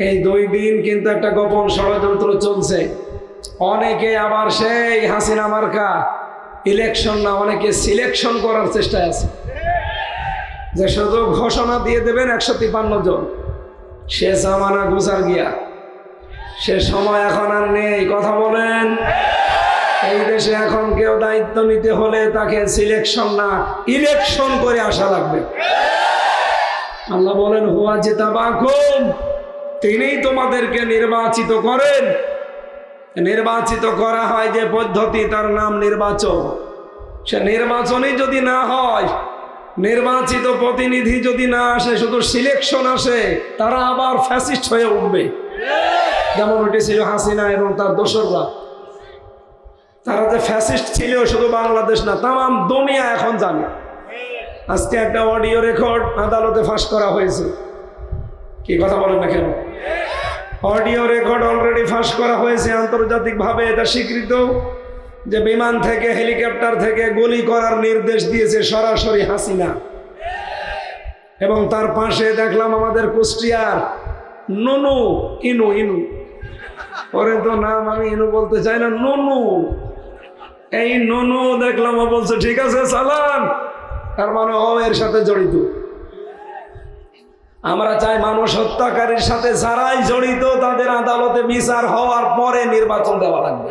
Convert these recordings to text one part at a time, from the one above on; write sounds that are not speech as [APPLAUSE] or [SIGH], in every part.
এই দুই দিন কিন্তু একটা গোপন ষড়যন্ত্র চলছে। অনেকে আবার সেই হাসিনা মার্কা ইলেকশন না, অনেকে সিলেকশন করার চেষ্টায় আছে। যে শুধু ঘোষণা দিয়ে দেবেন একশো তিপান্ন জন। সে জামানা গুজার গিয়া। সে সময় এখন আর নেই, কথা বলেন। এই দেশে এখন কেউ দায়িত্ব নিতে হলে তাকে সিলেকশন না ইলেকশন করে আসা লাগবে। আল্লাহ বলেন, হুয়া জেতা জেতাবাকুম। তিনিই তোমাদেরকে নির্বাচিত করেন। নির্বাচিত করা হয় যে পদ্ধতি তার নাম নির্বাচন। সে নির্বাচনই যদি না হয়, নির্বাচিত প্রতিনিধি যদি না আসে, শুধু সিলেকশন আসে, তারা আবার ফ্যাসিস্ট হয়ে উঠবে। যেমন উঠেছিল হাসিনা এবং তার দোসররা। তারা যে ফ্যাসিস্ট ছিল, শুধু বাংলাদেশ না তাম দুনিয়া এখন জানে। আজকে একটা অডিও রেকর্ড আদালতে ফাঁস করা হয়েছে। কি কথা বলেন না কেন? অডিও রেকর্ড অলরেডি ফাঁস করা হয়েছে আন্তর্জাতিকভাবে, এটা স্বীকৃত যে বিমান থেকে, হেলিকপ্টার থেকে গুলি করার নির্দেশ দিয়েছে সরাসরি হাসিনা। এবং তার পাশে দেখলাম আমাদের কুষ্টিয়ার নুনু, ইনু ইনু। পরে তো নাম আমি ইনু বলতে চাই না, নুনু। এই নুনু দেখলাম ও বলছে, ঠিক আছে চালান তার মানে ও এর সাথে জড়িত। আমরা চাই মানুষ হত্যাকারীর সাথে যারাই জড়িত তাদের আদালতে বিচার হওয়ার পরে নির্বাচন দেওয়া লাগবে।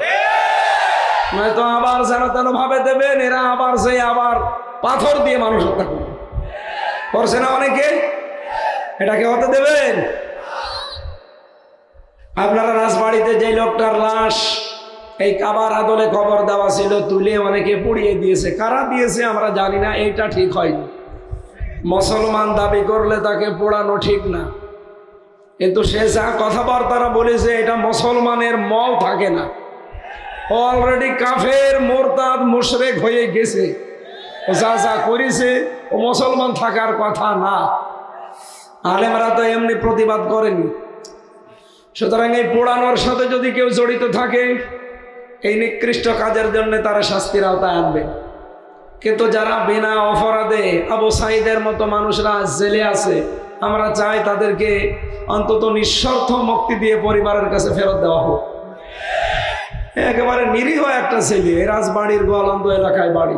নয়তো আবার যেন তেন ভাবে দেবেন, এরা আবার সে আবার পাথর দিয়ে মানুষ হত্যা করবে। করছে না অনেকে? এটাকে হতে দেবেন? আপনারা রাজবাড়িতে যে লোকটার লাশ, এই কাবার আদলে খবর দেওয়া ছিল, তুলে অনেকে পুড়িয়ে দিয়েছে। কারা দিয়েছে আমরা জানি না, এইটা ঠিক হয়নি। মুসলমান দাবি করলে তাকে পোড়ানো ঠিক না। কিন্তু সে যা কথাবার্তারা বলেছে, এটা মুসলমানের মল থাকে না। অলরেডি কাফের, মোরতাদ, মুশরেক হয়ে গেছে। যা যা করেছে, ও মুসলমান থাকার কথা না। আলেমরা তো এমনি প্রতিবাদ করেনি। সুতরাং এই পোড়ানোর সাথে যদি কেউ জড়িত থাকে, এই নিকৃষ্ট কাজের জন্য তারা শাস্তির আওতায় আনবে। কিন্তু যারা বিনা অপরাধে আবু সাইদের মতো মানুষরা জেলে আছে, আমরা চাই তাদেরকে অন্তত নিঃস্বার্থ মুক্তি দিয়ে পরিবারের কাছে ফেরত দেওয়া হোক। একেবারে নিরীহ একটা ছেলে, রাজবাড়ির গোয়ালন্দ এলাকায় বাড়ি।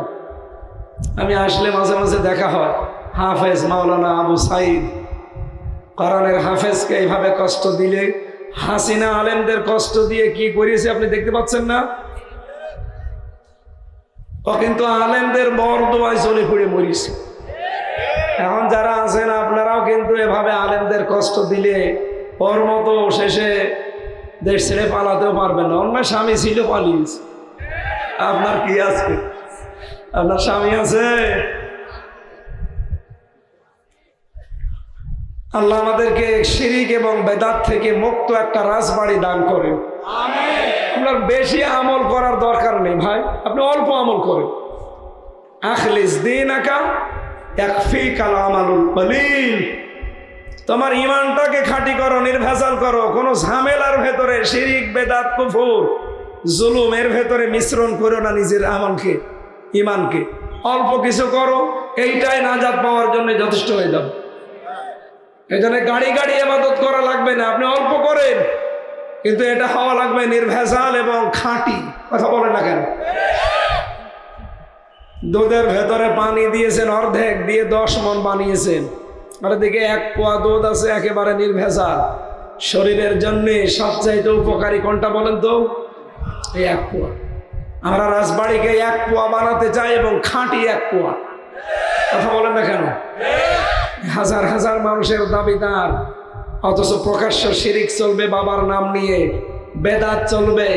আমি আসলে মাঝে মাঝে দেখা হয়, হাফেজ মাওলানা আবু সাইদ কোরআনের হাফেজকে এইভাবে কষ্ট দিলে, হাসিনা আলেমদের কষ্ট দিয়ে কি করিয়েছে আপনি দেখতে পাচ্ছেন না? ও কিন্তু আলেমদের বর দোয়ায় চলে পড়ে মরিছে। এখন যারা আছেন, আপনারাও কিন্তু এভাবে আলেমদের কষ্ট দিলে ওর মতো শেষে দেশ ছেড়ে পালাতেও পারবেন না। অন্য স্বামী ছিল পালিয়েছে। আপনার কি আছে? আপনার স্বামী আছে? আল্লাহ আমাদেরকে শিরিক এবং বেদাত থেকে মুক্ত একটা রাজবাড়ি দান করেন। আপনার বেশি আমল করার দরকার নেই ভাই। আপনি অল্প আমল করেন। আখলিস দিন আঁকা একফি কালামালুল কলিল। তোমার ইমানটাকে খাঁটি করো, নির্ভেজাল করো। কোনো ঝামেলার ভেতরে শিরিক, বেদাত, কুফুর জুলুমের ভেতরে মিশ্রণ করো না নিজের আমলকে ইমানকে অল্প কিছু করো, এইটাই নাজাদ পাওয়ার জন্য যথেষ্ট হয়ে যাবে। এই জন্য গাড়ি গাড়ি এবাদত করা লাগবে না। আপনি অল্প করেন। কিন্তু এটা হওয়া লাগবে নির্ভেজাল এবং খাঁটি। কথা বলে না কেন? দুধের ভেতরে পানি দিয়েছেন অর্ধেক, দিয়ে দশ মন বানিয়েছেন। আর দিকে এক পোয়া দুধ আছে একেবারে নির্ভেজাল। শরীরের জন্য সবচাইতে উপকারী কোনটা বলেন তো? এই এক পোয়া। আমরা রাজবাড়িকে এক পোয়া বানাতে চাই এবং খাঁটি এক পোয়া। কথা বলেন না কেন? হাজার হাজার মানুষের দাবিদার অথচ প্রকাশ্য শিরিক চলবে বাবার নাম নিয়ে, বেদাত চলবে,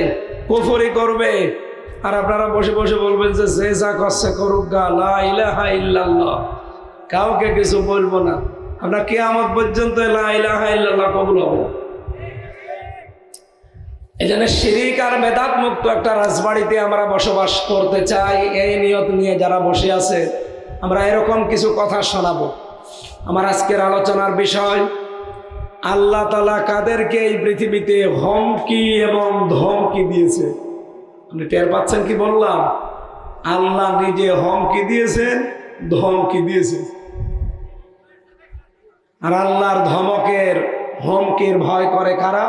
কুফরি করবে। আর আপনারা বসে বসে বলবেন যে যে যা করছে করুক গা, লা ইলাহা ইল্লাল্লাহ। কাউকে কিছু বলব না। আমরা কেয়ামত পর্যন্ত লা ইলাহা ইল্লাল্লাহ কবুল এই জন্য শিরিক আর বেদাত মুক্ত একটা রাজবাড়িতে আমরা বসবাস করতে চাই, এই নিয়ত নিয়ে যারা বসে আছে, আমরা এরকম কিছু কথা শোনাবো। আমার আজকের আলোচনার বিষয় আল্লাহ তালা কাদেরকে এই পৃথিবীতে হমকি এবং ধমকি দিয়েছে। আপনি টের পাচ্ছেন কি বললাম? আল্লাহ নিজে হমকি দিয়েছেন, ধমকি দিয়েছে। আর আল্লাহর ধমকের, হমকির ভয় করে কারা?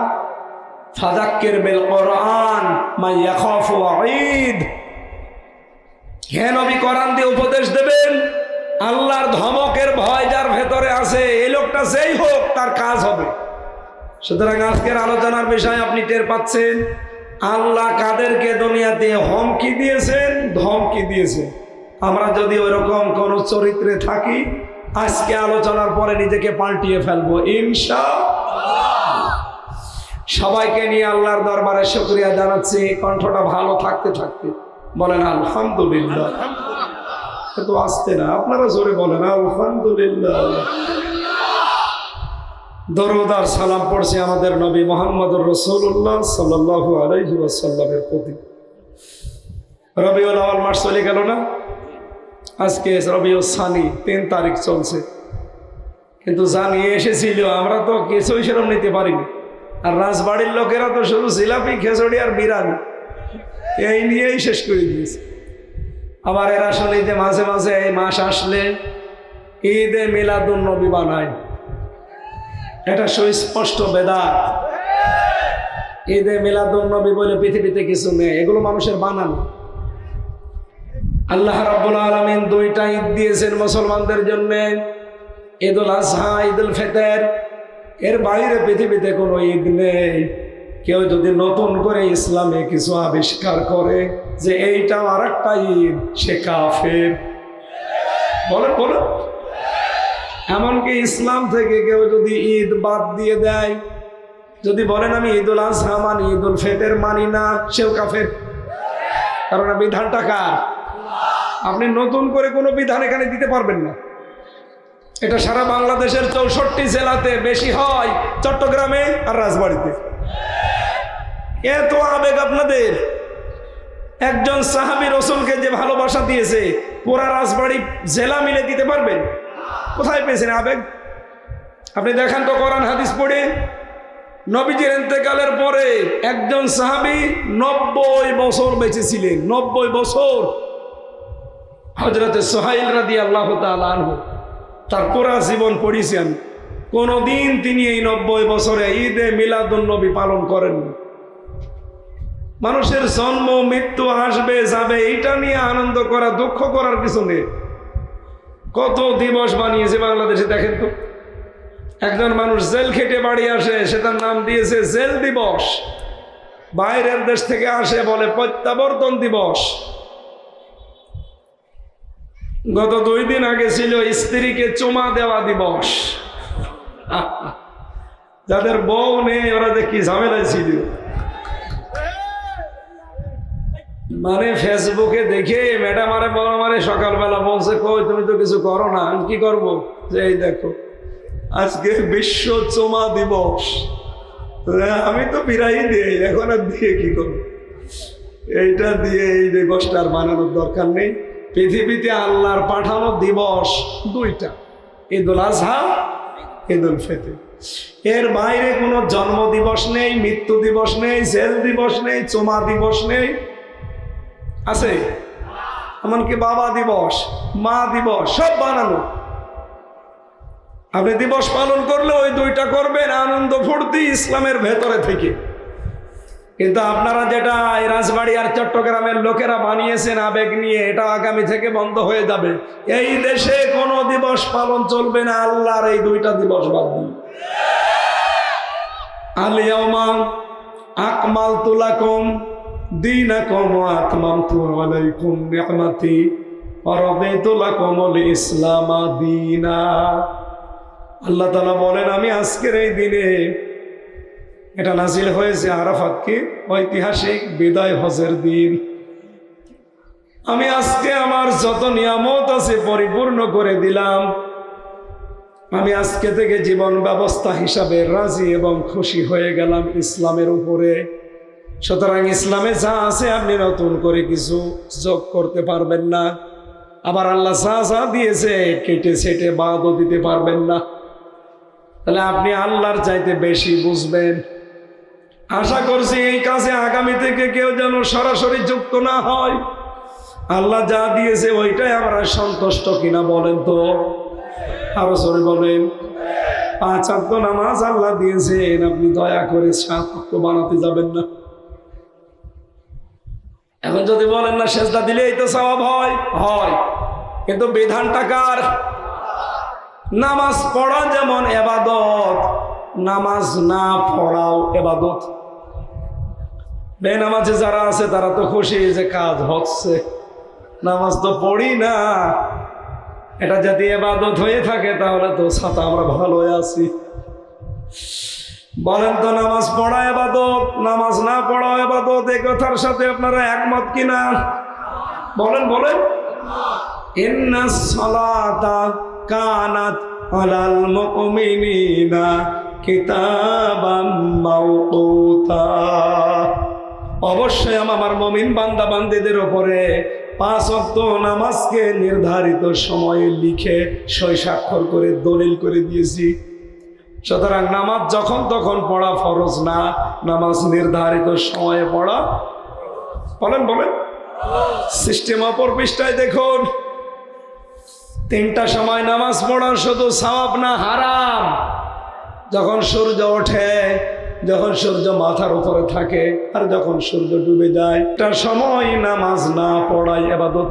ফাদাক্কির বিল কোরআন মা ইয়াখাফু ওয়াঈদ হে নবী, কোরআন দিয়ে উপদেশ দেবেন আল্লাহর ধমকের ভয় যার ভেতরে আছে, এই লোকটা যেই হোক তার কাজ হবে। সুতরাং আজকের আলোচনার বিষয় আপনি টের পাচ্ছেন, আল্লাহ কাদেরকে দুনিয়াতে হমকি দিয়েছেন, ধমকি দিয়েছেন। আমরা যদি ওইরকম কোন চরিত্রে থাকি, আজকে আলোচনার পরে নিজেকে পাল্টিয়ে ফেলব ইনশা সবাইকে নিয়ে আল্লাহর দরবারে শুক্রিয়া জানাচ্ছি, কণ্ঠটা ভালো থাকতে থাকতে। বলেন, আলহামদুলিল্লাহ। তো আসতে না। আপনারা জোরে বলেন, আলহামদুলিল্লাহ। দরুদ আর সালাম পড়ছে আমাদের নবী মোহাম্মদ রসুল্লাহ সাল্লাহ আলাইহি ওয়াসাল্লামের প্রতি। রবিউল আওয়াল মাস চলে গেল না? আজকে রবিউল সানি, তিন তারিখ চলছে। কিন্তু জানিয়ে এসেছিল, আমরা তো কিছুই সেরকম নিতে পারিনি। আর রাজবাড়ির লোকেরা তো শুধু জিলাপি খেচড়ি আর বিরানি এই নিয়েই শেষ করে দিয়েছে। আবার এরা শুনি যে মাঝে মাঝে এই মাস আসলে ঈদে মিলাদুন নবী বানায়। এটা সুস্পষ্ট বেদাত। ঈদে মিলাদুন নবী বলে পৃথিবীতে কিছু নেই, এগুলো মানুষের বানানো। আল্লাহ রাব্বুল আলামিন দুইটা ঈদ দিয়েছেন মুসলমানদের জন্য, ঈদুল আজহা ঈদুল ফিতর। এর বাইরে পৃথিবীতে কোনো ঈদ নেই। কেউ যদি নতুন করে ইসলামে কিছু আবিষ্কার করে যে এইটা আর একটা ঈদ, সে কাফের। বলেন বলেন। এমনকি ইসলাম থেকে কেউ যদি ঈদ বাদ দিয়ে দেয়, যদি বলেন, আমি ঈদুল আজহা মানি, ঈদুল ফেতের মানি না সেও কাফের। কারণ বিধানটা কার? আপনি নতুন করে কোনো বিধান এখানে দিতে পারবেন না। এটা সারা বাংলাদেশের চৌষট্টি জেলাতে বেশি হয়, চট্টগ্রামে আর রাজবাড়িতে। এত আবেগ আপনাদের। একজন সাহাবি রসুলকে যে ভালোবাসা দিয়েছে, পুরা রাজবাড়ি জেলা মিলে দিতে পারবেন? কোথায় পেয়েছেন আবেগ? আপনি দেখেন তো কোরআন হাদিস পড়ে, নবীজির এতেকালের পরে একজন সাহাবি নব্বই বছর বেঁচে ছিলেন, নব্বই বছর। হজরতে সোহাইল রাদি আল্লাহ আনহু, তার পুরা জীবন পড়িয়েছেন। কোনোদিন তিনি এই নব্বই বছরে ঈদে মিলাদুল নবী পালন করেন মানুষের জন্ম, মৃত্যু, আসবে, যাবে, এইটা নিয়ে আনন্দ করা, দুঃখ করার কিছু নেই। কত দিবস বানিয়েছে বাংলাদেশে, দেখেন তো। একজন মানুষ জেল খেটে বাড়ি আসে সেটার নাম দিয়েছে জেল দিবস। বাইরের দেশ থেকে আসে, বলে প্রত্যাবর্তন দিবস। গত দুই দিন আগে ছিল স্ত্রীকে চুমা দেওয়া দিবস। [LAUGHS] যাদের বউ নেই, ওরা দেখি ঝামেলায় ছিল। মানে ফেসবুকে দেখে ম্যাডাম আরে বড় মারে সকালবেলা বলছে, কই, তুমি তো কিছু করো না, আমি কি করব? যে এই দেখো, আজকে বিশ্ব চোমা দিবস। আমি তো বিরাই দিই এখন আর দিয়ে কি করব? এইটা দিয়ে এই দিবসটা আর বানানোর দরকার নেই। পৃথিবীতে আল্লাহর পাঠানো দিবস দুইটা, ঈদুল আজহা, ঈদুল ফিতর। এর বাইরে কোনো জন্ম দিবস নেই, মৃত্যু দিবস নেই, জেল দিবস নেই, চোমা দিবস নেই। আছে? এমনকি বাবা দিবস, মা দিবস, সব বানানো। আপনি দিবস পালন করলে ওই দুইটা করবেন, আনন্দ, ফুর্তি ইসলামের ভেতরে থেকে। কিন্তু আপনারা যেটা এই রাজবাড়ি আর চট্টগ্রামের লোকেরা বানিয়েছেন আবেগ নিয়ে, এটা আগামী থেকে বন্ধ হয়ে যাবে। এই দেশে কোনো দিবস পালন চলবে না, আল্লাহর এই দুইটা দিবস বাদ দিয়ে আলিয়ামা আকমাল তুলাকুম ওয়া আতমামতু আলাইকুম নি'মাতি ওয়া রাদিতু লাকুমুল ইসলাম আল্লাহ তাআলা বলেন, আমি আজকের এই দিনে এটা নাজিল হয়েছে আরাফাতকে ঐতিহাসিক বিদায় হজের দিন। আমি আজকে আমার যত নিয়ামত আছে পরিপূর্ণ করে দিলাম। আমি আজকে থেকে জীবন ব্যবস্থা হিসাবে রাজি এবং খুশি হয়ে গেলাম ইসলামের উপরে। সুতরাং ইসলামে যা আছে আপনি নতুন করে কিছু যোগ করতে পারবেন না। আবার আল্লাহ যা যা দিয়েছে, কেটে সেটে বাদও দিতে পারবেন না। তাহলে আপনি আল্লাহর চাইতে বেশি বুঝবেন। আশা করছি এই কাজে আগামী থেকে কেউ যেন সরাসরি যুক্ত না হয়। আল্লাহ যা দিয়েছে, ওইটাই আমরা সন্তুষ্ট কিনা বলেন তো? আরও সরে বলেন। পাঁচ নামাজ আল্লাহ দিয়েছেন, আপনি দয়া করে সাত বানাতে যাবেন না। এখন যদি বলেন না, সেজদা দিলেই তো স্বভাব হয়। হয়। কিন্তু বিধানটা কার? নামাজ পড়া যেমন এবাদত, নামাজ না পড়াও এবাদত। বেনামাজে যারা আছে, তারা তো খুশি যে কাজ হচ্ছে। নামাজ তো পড়ি না। এটা যদি এবাদত হয়ে থাকে, তাহলে তো ছাতা আমরা ভালো আছি। বলেন তো নামাজ পড়া এবাদত, নামাজ না পড়া এবাদত এই কথার সাথে আপনারা একমত কিনা? বলেন বলেন। কিতাবাম অবশ্যই আমার মমিন পাঁচ নামাজকে নির্ধারিত সময়ে লিখে সই স্বাক্ষর করে, দলিল করে দিয়েছি। সুতরাং নামাজ যখন তখন পড়া ফরজ না নামাজ নির্ধারিত সময়ে পড়া বলেন বলেন। সিস্টেম অপর পৃষ্ঠায় দেখুন। তিনটা সময় নামাজ পড়া শুধু সওয়াব না হারাম। যখন সূর্য ওঠে যখন সূর্য মাথার উপরে থাকে আর যখন সূর্য ডুবে যায় একটা সময় নামাজ না পড়াই এবাদত।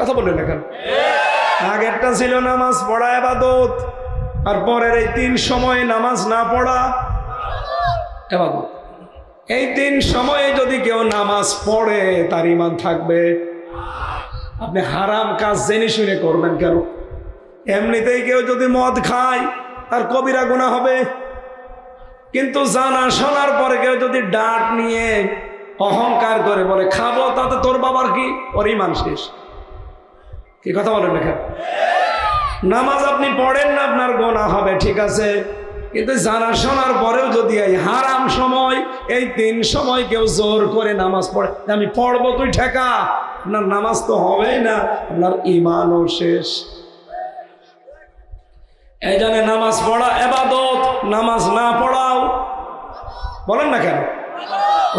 কথা বললেন এখন আগেরটা ছিল নামাজ পড়া এবাদত। আর পরের এই তিন সময় নামাজ না পড়া। এবাদত এই তিন সময়ে যদি কেউ নামাজ পড়ে, তার ইমান থাকবে। আপনি হারাম কাজ জেনে শুনে করবেন কেন? এমনিতেই কেউ যদি মদ খায়, তার কবিরা গুণা হবে। কিন্তু জানা শোনার পরে কেউ যদি ডাট নিয়ে অহংকার করে বলে, খাব, তাতে তোর বাবার কি? ওর ইমান শেষ। কি কথা বলেন না নামাজ আপনি পড়েন না, আপনার গোনা হবে, ঠিক আছে? কিন্তু জানা শোনার পরেও যদি এই হারাম সময়, এই তিন সময় কেউ জোর করে নামাজ পড়ে আমি পড়ব তুই ঠেকা। আপনার নামাজ তো হবেই না, আপনার ইমানও শেষ। এই জন্য নামাজ পড়া এবাদত, নামাজ না পড়াও। বলেন না কেন?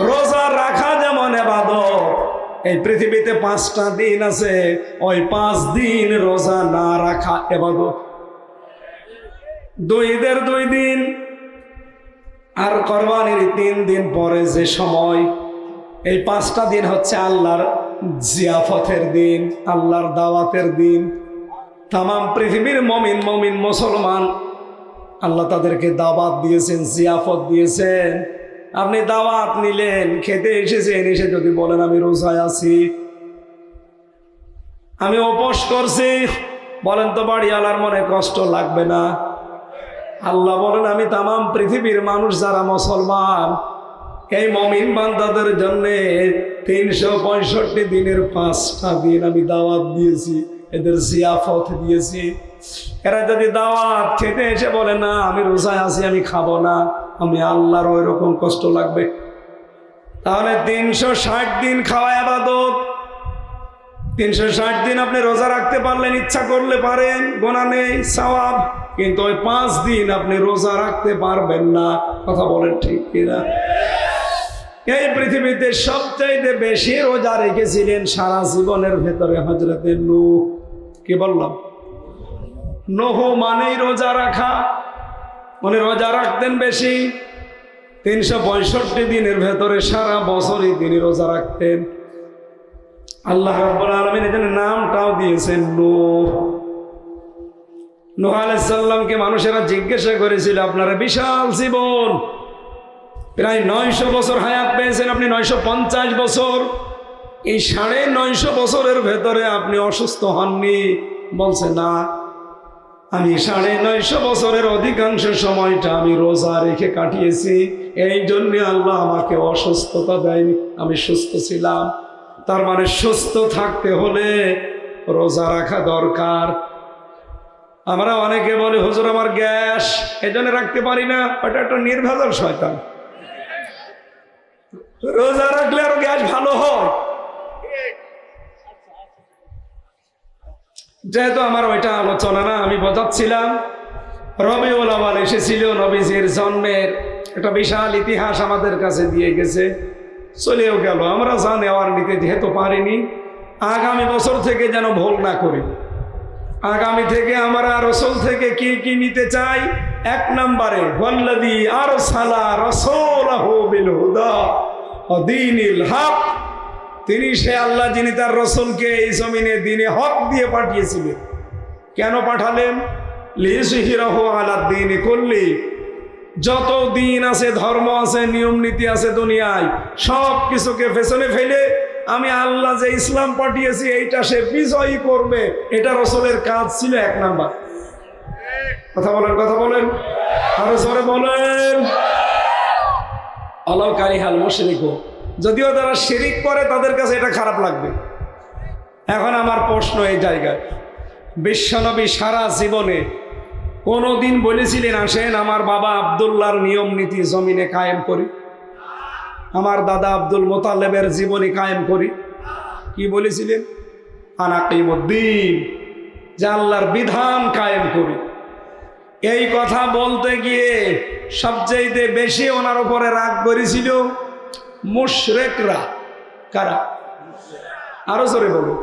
রোজা রাখা যেমন এবাদত এই পৃথিবীতে পাঁচটা দিন আছে। ওই পাঁচ দিন রোজা না রাখা এবাদত। দুই ঈদের দুই দিন, আর কোরবানির তিন দিন পরে যে সময়, এই পাঁচটা দিন হচ্ছে আল্লাহর জিয়াফতের দিন, আল্লাহর দাওয়াতের দিন। তাম পৃথিবীর মমিন মমিন মুসলমান আল্লাহ তাদেরকে দাওয়াত দিয়েছেন, জিয়াফত দিয়েছেন। আপনি দাওয়াত নিলেন, খেতে এসেছেন, এসে যদি বলেন, আমি রোজায় আছি। আমি উপোস করছি। বলেন তো বাড়িওয়ালার মনে কষ্ট লাগবে না। আল্লাহ বলেন, আমি তাম পৃথিবীর মানুষ যারা মুসলমান, এই মমিন বান্দাদের জন্য তিনশো পঁয়ষট্টি দিনের পাঁচটা দিন আমি দাওয়াত দিয়েছি, এদের জিয়াফত দিয়েছি। এরা যদি দাওয়াত খেতে এসে বলে, না, আমি রোজায় আছি, আমি খাব না। আমি আল্লাহর ওই রকম কষ্ট লাগবে। তাহলে তিনশো ষাট দিন খাওয়া আবাদত। তিনশো ষাট দিন আপনি রোজা রাখতে পারলেন, ইচ্ছা করলে পারেন, গোনা নেই, সওয়াব। কিন্তু ওই পাঁচ দিন আপনি রোজা রাখতে পারবেন না। কথা বলেন ঠিক কিনা? এই পৃথিবীতে সবচাইতে বেশি রোজা রেখেছিলেন সারা জীবনের ভেতরে হজরতে নু কি বললাম? নহ মানেই রোজা রাখা। উনি রোজা রাখতেন বেশি। তিনশো পঁয়ষট্টি দিনের ভেতরে সারা বছরই তিনি রোজা রাখতেন। আল্লাহ রব্বুল আলমিন এখানে নামটাও দিয়েছেন নূহ। নোহ আলাইসাল্লামকে মানুষেরা জিজ্ঞাসা করেছিল, আপনারা বিশাল জীবন, প্রায় নয়শো বছর হায়াত পেয়েছেন, আপনি নয়শো পঞ্চাশ বছর, এই সাড়ে নয়শো বছরের ভেতরে আপনি অসুস্থ হননি? বলছে, না। আমি সাড়ে নয়শো বছরের অধিকাংশ সময়টা আমি রোজা রেখে কাটিয়েছি। এই জন্যে আল্লাহ আমাকে অসুস্থতা দেয়নি, আমি সুস্থ ছিলাম। তার মানে সুস্থ থাকতে হলে রোজা রাখা দরকার। আমরা অনেকে বলে, হুজুর, আমার গ্যাস। এই জন্য রাখতে পারি না, ওটা একটা নির্ভেজাল শয়তান। রোজা রাখলে আরও গ্যাস ভালো হয়। যেহেতু আমার ওইটা আলোচনা না, আমি বোঝাচ্ছিলাম। রবিউল আওয়াল এসেছিল নবীজির জন্মের একটা বিশাল ইতিহাস আমাদের কাছে দিয়ে গেছে। চলেও গেল। আমরা যা নেওয়ার নিতে যেহেতু পারিনি, আগামী বছর থেকে যেন ভুল না করি। আগামী থেকে আমরা রসুল থেকে কি কি নিতে চাই? এক নম্বরে, ওয়াল্লাযী আরসালা রাসূলাহু বিল হুদা দীনিল হক। তিনি সে আল্লাহ, যিনি তার রসুলকে এই জমিনে দিনে হক দিয়ে পাঠিয়েছিলেন। কেন পাঠালেন? দ্বীনি কুল্লি। যত দিন আছে, ধর্ম আছে, নিয়ম নীতি আছে দুনিয়ায়, সব কিছুকে পেছনে ফেলে আমি আল্লাহ যে ইসলাম পাঠিয়েছি, এইটা সে বিজয়ী করবে। এটা রসুলের কাজ ছিল এক নাম্বার। কথা বলেন কথা বলেন। আরও জোরে বলেন। অলকারি হাল মুশরিকও যদিও তারা শিরিক করে, তাদের কাছে এটা খারাপ লাগবে। এখন আমার প্রশ্ন এই জায়গায়, বিশ্বনবী সারা জীবনে কোনো দিন বলেছিলেন, আসেন আমার বাবা আবদুল্লাহর নিয়ম নীতি জমিনে কায়েম করি। আমার দাদা আব্দুল মোতালেবের জীবনী কায়েম করি। কি বলেছিলেন? আনাকিমুদ্দিন, যে আল্লাহর বিধান কায়েম করি। এই কথা বলতে গিয়ে সবচেয়ে বেশি ওনার উপরে রাগ করেছিল মুশরেকরা কারা? আরও জোরে বলুন।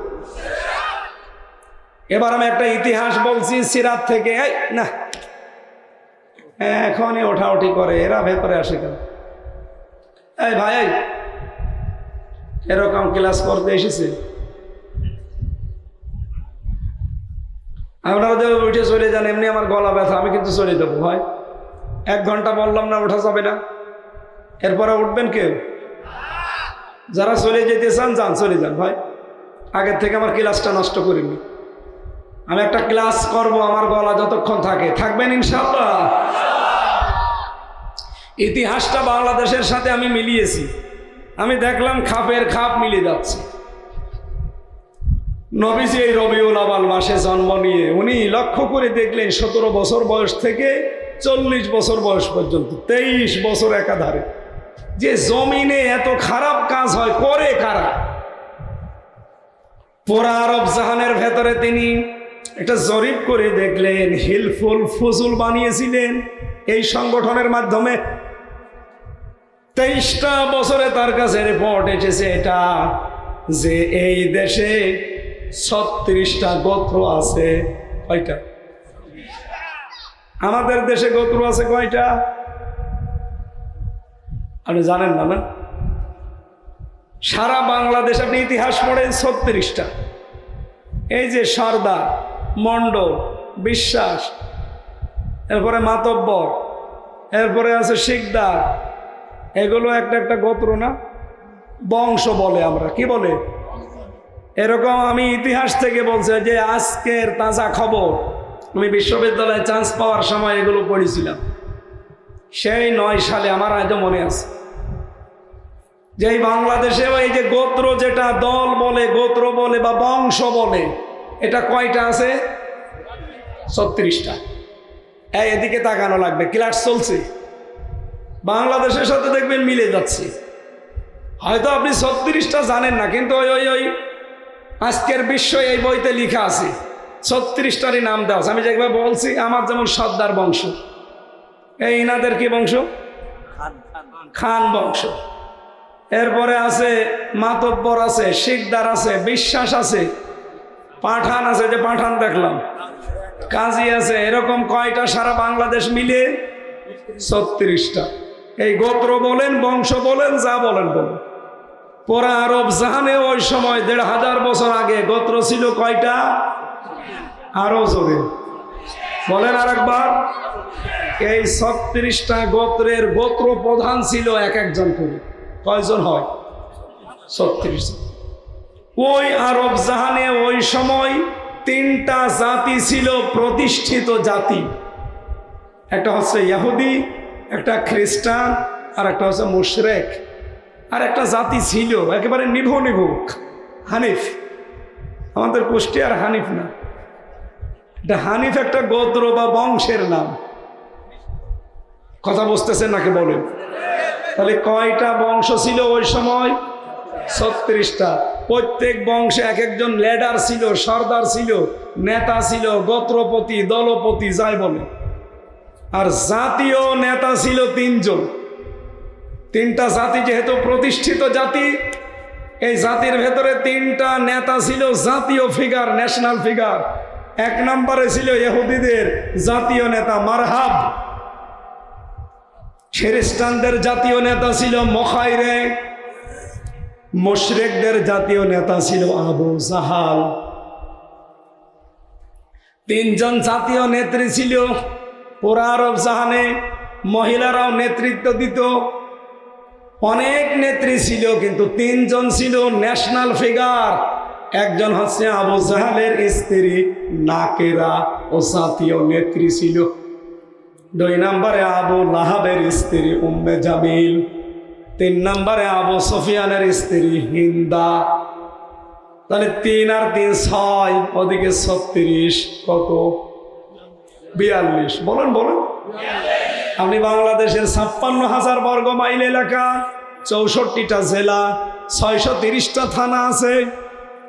এবার আমি একটা ইতিহাস বলছি সিরাত থেকে না। এখনই ওঠাউঠি করে, এরা ভেতরে আসে কেন? এই ভাই এরকম ক্লাস করতে এসেছে। আপনারা যদি উঠে চলে যান, এমনি আমার গলা ব্যথা, আমি কিন্তু চলে যাব, ভাই। এক ঘণ্টা বললাম না, ওঠা যাবে না। এরপরে উঠবেন কেউ? যারা চলে যেতে চান, যান, চলে যান ভাই। আগের থেকে আমার ক্লাসটা নষ্ট করিনি। আমি একটা ক্লাস করব, আমার গলা যতক্ষণ থাকে। থাকবেন ইনশাল্লাহ ইতিহাসটা বাংলাদেশের সাথে আমি মিলিয়েছি। আমি দেখলাম খাপের খাপ মিলে যাচ্ছে। নবীজি এই রবিউল আবাল মাসে জন্ম নিয়ে উনি লক্ষ্য করে দেখলেন, সতেরো বছর বয়স থেকে চল্লিশ বছর বয়স পর্যন্ত, তেইশ বছর একাধারে। যে জমিনে এত খারাপ কাজ হয়, করে কারা? পোড়া আরব জাহানের ভেতরে তিনি একটা জরিপ করে দেখলেন, হিলফুল ফজুল বানিয়েছিলেন এই সংগঠনের মাধ্যমে। তেইশটা বছরে তার কাছে রিপোর্ট এসেছে এটা, যে এই দেশে ছত্রিশটা গোত্র আছে কয়টা? আমাদের দেশে গোত্র আছে কয়টা? আপনি জানেন না না? সারা বাংলাদেশ আপনি ইতিহাস পড়েন ছত্রিশটা। এই যে সর্দার মণ্ডল, বিশ্বাস, এরপরে মাতব্বর, এরপরে আছে শিকদার, এগুলো একটা একটা গোত্র না? বংশ বলে আমরা, কি বলে? এরকম আমি ইতিহাস থেকে বলছি যে আজকের তাজা খবর, আমি বিশ্ববিদ্যালয়ে চান্স পাওয়ার সময় এগুলো পড়েছিলাম। সেই নয় সালে আমার আজও মনে আছে। যে এই বাংলাদেশে এই যে গোত্র যেটা দল বলে, গোত্র বলে বা বংশ বলে, এটা কয়টা আছে? ছত্রিশটা। এই এদিকে তাকানো লাগবে ক্লাস চলছে। বাংলাদেশের সাথে দেখবেন মিলে যাচ্ছে। হয়তো আপনি ছত্রিশটা জানেন না, কিন্তু ওই ওই ওই আজকের বিশ্ব এই বইতে লিখা আছে, ছত্রিশটারই নাম দেওয়া আছে। আমি যেভাবে বলছি, আমার যেমন সর্দার বংশ। এই ইনাদের কি বংশ? খান। বংশ। এরপরে আছে মাতব্বর আছে শিকদার আছে বিশ্বাস আছে পাঠান আছে যে পাঠান দেখলাম। কাজী আছে এরকম কয়টা সারা বাংলাদেশ মিলে? ছত্রিশটা। এই গোত্র বলেন বংশ বলেন যা বলেন বলেন। পোড়া আরব জাহানে ওই সময় দেড় হাজার বছর আগে গোত্র ছিল কয়টা? আরও জোরে। বলেন আর একবার এই ছত্রিশটা গোত্রের গোত্র প্রধান ছিল এক একজন করে। কয়জন হয়? ছত্রিশ ওই আরব জাহানে ওই সময় তিনটা জাতি ছিল, প্রতিষ্ঠিত জাতি। একটা হচ্ছে ইয়াহুদি, একটা খ্রিস্টান, আর একটা হচ্ছে মুশরেক। আর একটা জাতি ছিল, একেবারে নিভো নিভো, হানিফ। আমাদের কুষ্টি আর হানিফ না। এটা হানিফ একটা গোত্র বা বংশের নাম। কথা বুঝতেছেন নাকি বলেন? তাহলে কয়টা বংশ ছিল ওই সময়? ছত্রিশটা। প্রত্যেক বংশে এক একজন লেডার ছিল, সর্দার ছিল, নেতা ছিল, গোত্রপতি, দলপতি, যাই বলে আর জাতীয় নেতা ছিল তিনজন। তিনটা জাতি যেহেতু প্রতিষ্ঠিত জাতি, এই জাতির ভেতরে তিনটা নেতা ছিল জাতীয় ফিগার ন্যাশনাল ফিগার এক নম্বরে ছিল ইহুদিদের জাতীয় নেতা, মারহাব। খ্রিস্টানদের জাতীয় নেতা ছিল মখাইরে। মুশরিকদের জাতীয় নেতা ছিল আবু জাহাল। তিনজন জাতীয় নেত্রী ছিল পুরা আরব জাহানে, মহিলারাও নেতৃত্ব দিত। অনেক নেত্রী ছিল, কিন্তু তিনজন ছিল ন্যাশনাল ফিগার একজন হচ্ছে আবু জাহালের স্ত্রী নাকেরা ও জাতীয় নেত্রী ছিল। দুই নম্বরে আবু লাহাবের স্ত্রী উম্মে জামিল, তিন নম্বরে আবু সফিয়ানের স্ত্রী হিন্দা। তাহলে তিন আর তিন ছয়, ওদিকে ছত্রিশ, কত? বিয়াল্লিশ। বলেন বলেন। আপনি বাংলাদেশের ছাপ্পান্ন হাজার বর্গ মাইল এলাকা, চৌষট্টিটা জেলা, ছয়শো তিরিশটা থানা আছে।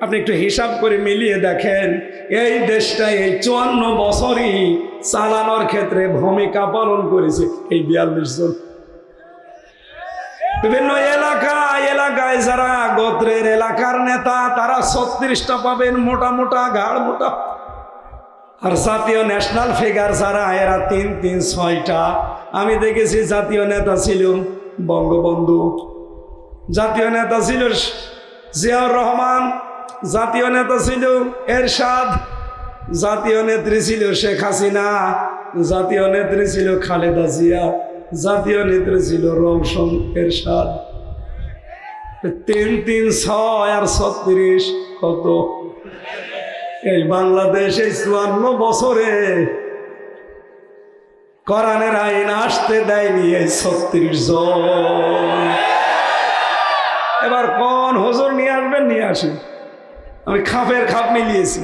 আপনি একটু হিসাব করে মিলিয়ে দেখেন, এই দেশটাই এই চুয়ান্ন বছরই চালানোর ক্ষেত্রে ভূমিকা পালন করেছে। এই বিয়াল্লিশ জন। বিভিন্ন এলাকা, এলাকায় যারা গোত্রের এলাকার নেতা, তারা ছত্রিশটা পাবেন, মোটা মোটা ঘাড় মোটা। আর জাতীয় ন্যাশনাল ফিগার যারা, এরা তিন তিন, ছয়টা। আমি দেখেছি জাতীয় নেতা ছিল বঙ্গবন্ধু। জাতীয় নেতা ছিল জিয়াউর রহমান জাতীয় নেতা ছিল এরশাদ, জাতীয় নেত্রী ছিল শেখ হাসিনা, জাতীয় নেত্রী ছিল খালেদা জিয়া, জাতীয় নেত্রী ছিল রমশন এরশাদ। তিন তিন, ছয় আর ছত্রিশ কত? এই বাংলাদেশ এই চুয়ান্ন বছরে কোরআনের আইন আসতে দেয়নি এই ছত্রিশ জন। এবার কোন হজর নিয়ে আসবেন, নিয়ে আসেন। আমি খাপের খাপ মিলিয়েছি।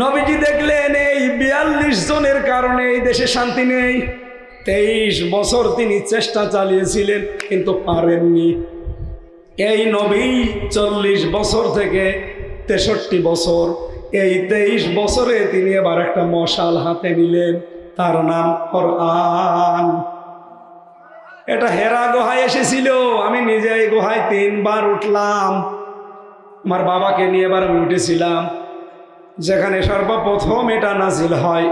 নবীজি দেখলেন, এই বিয়াল্লিশ জনের কারণে এই দেশে শান্তি নেই। তেইশ বছর তিনি চেষ্টা চালিয়েছিলেন, কিন্তু পারেননি। এই নবী চল্লিশ বছর থেকে তেষট্টি বছর। এই তেইশ বছরে তিনি এবার একটা মশাল হাতে নিলেন, তার নাম কোরআন। এটা হেরা গুহায় এসেছিল। আমি নিজে এই গুহায় তিনবার উঠলাম। আমার বাবাকে নিয়ে এবার আমি উঠেছিলাম। যেখানে সর্বপ্রথম এটা নাজিল হয়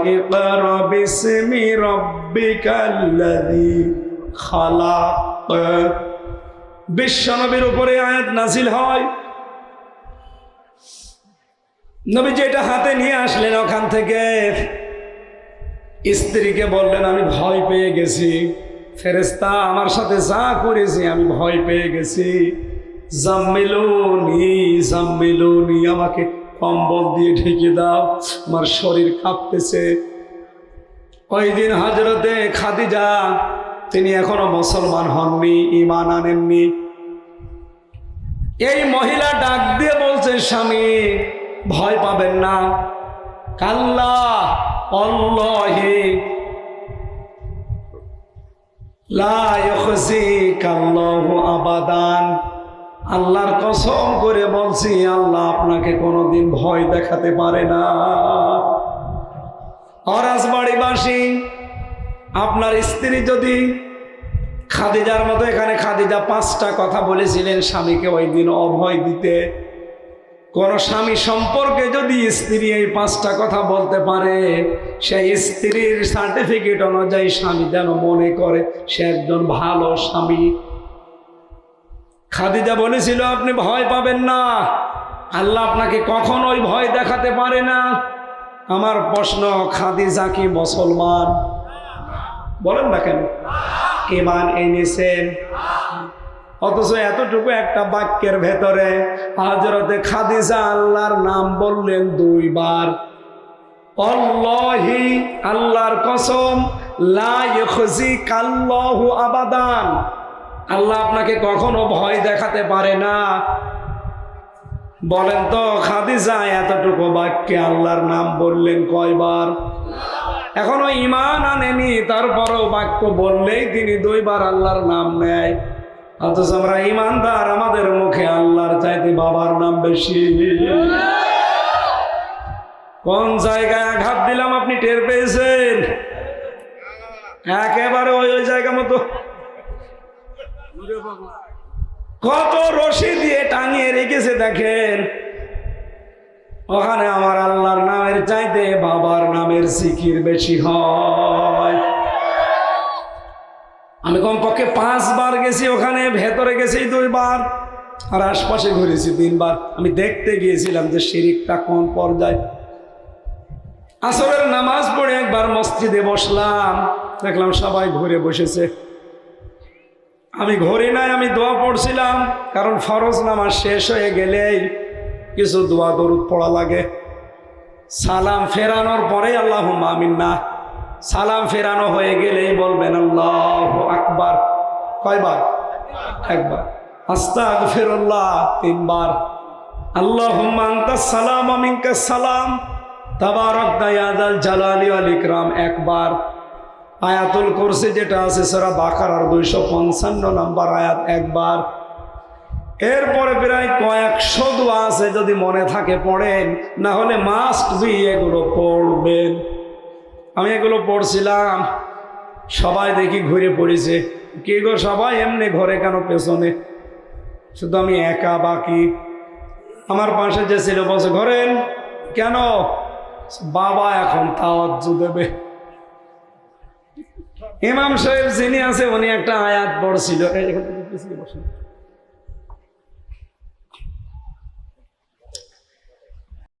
বিশ্বনবীর উপরে আয়াত নাজিল হয়। নবী যেটা হাতে নিয়ে আসলেন ওখান থেকে। স্ত্রীকে বললেন, আমি ভয় পেয়ে গেছি। ফেরেস্তা আমার সাথে যা করেছি, আমি ভয় পেয়ে গেছি। জাম্মিলুনি জাম্মিলুনি, আমাকে কম্বল দিয়ে ঢেকে দাও, আমার শরীর কাঁপতেছে। ওই দিন হাজরতে খাদিজা, তিনি এখনও মুসলমান হননি ইমান আনেননি। এই মহিলা ডাক দিয়ে বলছে, স্বামী, ভয় পাবেন না। কাল্লা, অল্লাহি আবাদান। আল্লাহর কসম করে বলছি, আল্লাহ আপনাকে কোনোদিন ভয় দেখাতে পারে না। অরাজ বাড়িবাসী আপনার স্ত্রী যদি খাদিজার মতো এখানে খাদিজা পাঁচটা কথা বলেছিলেন স্বামীকে ওই দিন অভয় দিতে। কোন স্বামী সম্পর্কে যদি স্ত্রী এই পাঁচটা কথা বলতে পারে, সেই স্ত্রীর সার্টিফিকেট অনুযায়ী স্বামী যেন মনে করে সে একজন ভালো স্বামী। খাদিজা বলেছিল, আপনি ভয় পাবেন না। আল্লাহ আপনাকে কখনোই ভয় দেখাতে পারে না। আমার প্রশ্ন, খাদিজা কি মুসলমান? বলেন না কেন? ইমান এনেছেন? অথচ এতটুকু একটা বাক্যের ভেতরে হাজরতে খাদিজা আল্লাহর নাম বললেন দুইবার। অল্লাহি আল্লাহর কসম কাল্লাহু আবাদান। আল্লাহ আপনাকে কখনো ভয় দেখাতে পারে না। বলেন তো, খাদিজা এতটুকু বাক্যে আল্লাহর নাম বললেন কয়বার? এখনও ইমান আনেনি, তারপরও বাক্য বললেই তিনি দুইবার আল্লাহর নাম নেয়। অথচ আমরা ইমানদার, আমাদের মুখে আল্লাহর চাইতে বাবার নাম বেশি। কোন জায়গায় আঘাত দিলাম আপনি টের পেয়েছেন? একেবারে ওই ওই জায়গা মতো। কত রশি দিয়ে টাঙিয়ে রেখেছে দেখেন। ওখানে আমার আল্লাহর নামের চাইতে বাবার নামের সিকির বেশি হয়। আমি কমপক্ষে পাঁচবার গেছি ওখানে, ভেতরে গেছি দুইবার, আর আশপাশে ঘুরেছি তিনবার। আমি দেখতে গিয়েছিলাম যে শিরিকটা কোন পর্যায়ে। আসরের নামাজ পড়ে একবার মসজিদে বসলাম, দেখলাম সবাই ঘুরে বসেছে। আমি ঘড়ি নাই, আমি দোয়া পড়ছিলাম, কারণ ফরজ নামাজ শেষ হয়ে গেলেই কিছু দোয়া দরুদ পড়া লাগে। সালাম ফেরানোর পরে আল্লাহ আমিন না। সালাম ফেরানো হয়ে গেলেই বলবেন, আল্লাহ আকবার। কয়বার? একবার। আস্তাক ফেরল্লাহ তিনবার আল্লাহ সালাম আমিনকা সালাম। তাবারক দায়াদাল জালালি আল একবার। আয়াতুল কুরসি যেটা আছে, সেরা বাকার আর দুইশো পঞ্চান্ন নম্বর আয়াত, একবার। এরপরে প্রায় কয়েকশো দোয়া আছে, যদি মনে থাকে পড়েন, না হলে মাস্ট বি এগুলো পড়বেন। আমি এগুলো পড়ছিলাম। সবাই দেখি ঘুরে পড়েছে। কে গো সবাই এমনি ঘরে কেন পেছনে? শুধু আমি একা বাকি। আমার পাশে যে ছিল বসে ঘরেন, কেন? বাবা এখন তাওয়াজ্জু দেবে। ইমাম সাহেব যিনি আছে, উনি একটা আয়াত পড়ছিল। এখান